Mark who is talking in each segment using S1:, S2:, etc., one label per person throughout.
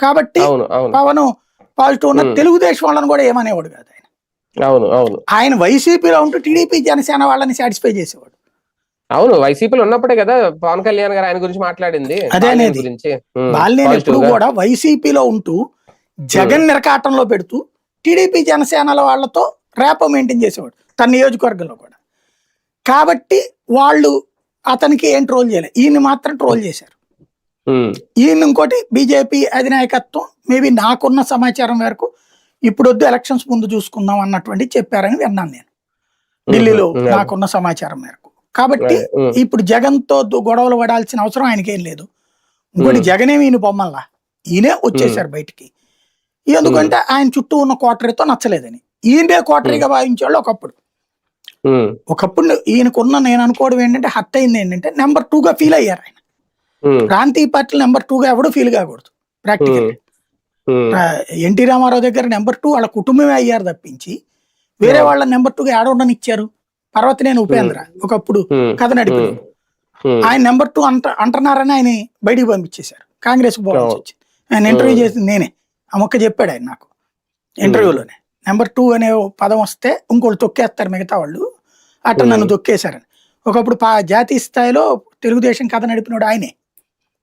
S1: కాబట్టి పవన్ పాజిటివ్ ఉన్న. తెలుగుదేశం వాళ్ళని కూడా ఏమనేవాడు కాదు ఆయన.
S2: అవును అవును.
S1: ఆయన వైసీపీలో ఉంటూ టీడీపీ జనసేన వాళ్ళని సాటిస్ఫై చేసేవాడు.
S2: అవును వైసీపీలో ఉన్నప్పుడే కదా పవన్ కళ్యాణ్ గారు ఆయన గురించి మాట్లాడింది.
S1: అదే అనేది. బాలినేని
S2: positive
S1: ఎప్పుడు. కూడా వైసీపీలో ఉంటూ జగన్ నిరకాటంలో పెడుతూ టీడీపీ జనసేనల వాళ్ళతో రేప మెయింటైన్ చేసేవాడు తన నియోజకవర్గంలో కూడా. కాబట్టి వాళ్ళు అతనికి ఏం ట్రోల్ చేయలేదు ఈయన మాత్రం ట్రోల్ చేశారు. ఈయన ఇంకోటి బీజేపీ అధినాయకత్వం మేబీ నాకున్న సమాచారం మేరకు ఇప్పుడు వద్దు ఎలక్షన్స్ ముందు చూసుకుందాం అన్నటువంటి చెప్పారని విన్నాను నేను. ఢిల్లీలో నాకున్న సమాచారం మేరకు. కాబట్టి ఇప్పుడు జగన్తో గొడవలు పడాల్సిన అవసరం ఆయనకేం లేదు. ఇంకోటి
S2: ఉమ్.
S1: జగనేమి ఈయన బొమ్మల్లా. ఈయనే వచ్చేసారు బయటికి. ఎందుకంటే ఆయన చుట్టూ ఉన్న కోటరీతో నచ్చలేదని. ఈయనే కోటరీగా భావించేవాళ్ళు ఒకప్పుడు. ఒకప్పుడు ఈయనకున్న నేను అనుకోవడం ఏంటంటే హర్ట్ అయింది ఏంటంటే నెంబర్గా ఫీల్ అయ్యారు ఆయన.
S2: ఉమ్,
S1: ప్రాంతీయ పార్టీలు నెంబర్గా ఎవడు ఫీల్ కాకూడదు ప్రాక్టికల్ ఎన్టీ రామారావు దగ్గర నెంబర్ టూ వాళ్ళ కుటుంబమే అయ్యారు తప్పించి వేరే వాళ్ళ నెంబర్ టూగా ఆడవడానికి ఇచ్చారు పర్వతనేని ఉపేంద్ర ఒకప్పుడు కథ నడిపారు
S2: ఉమ్,
S1: ఆయన నెంబర్ టూ అంట అంటున్నారని ఆయన బయటికి పంపించేశారు. కాంగ్రెస్ పోవాల్సి. వచ్చింది. ఆయన ఇంటర్వ్యూ. చేసింది నేనే. ఆ మొక్క చెప్పాడు ఆయన నాకు. ఇంటర్వ్యూలోనే. నెంబర్ టూ అనే పదం వస్తే ఇంకోళ్ళు తొక్కేస్తారు మిగతా వాళ్ళు. అట్ట నన్ను. తొక్కేశారని. ఒకప్పుడు పా జాతీయ స్థాయిలో తెలుగుదేశం కథ నడిపినోడు ఆయనే.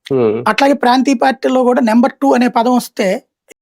S2: Hmm.
S1: అట్లాగే ప్రాంతీయ పార్టీలో కూడా నెంబర్ టూ అనే పదం వస్తే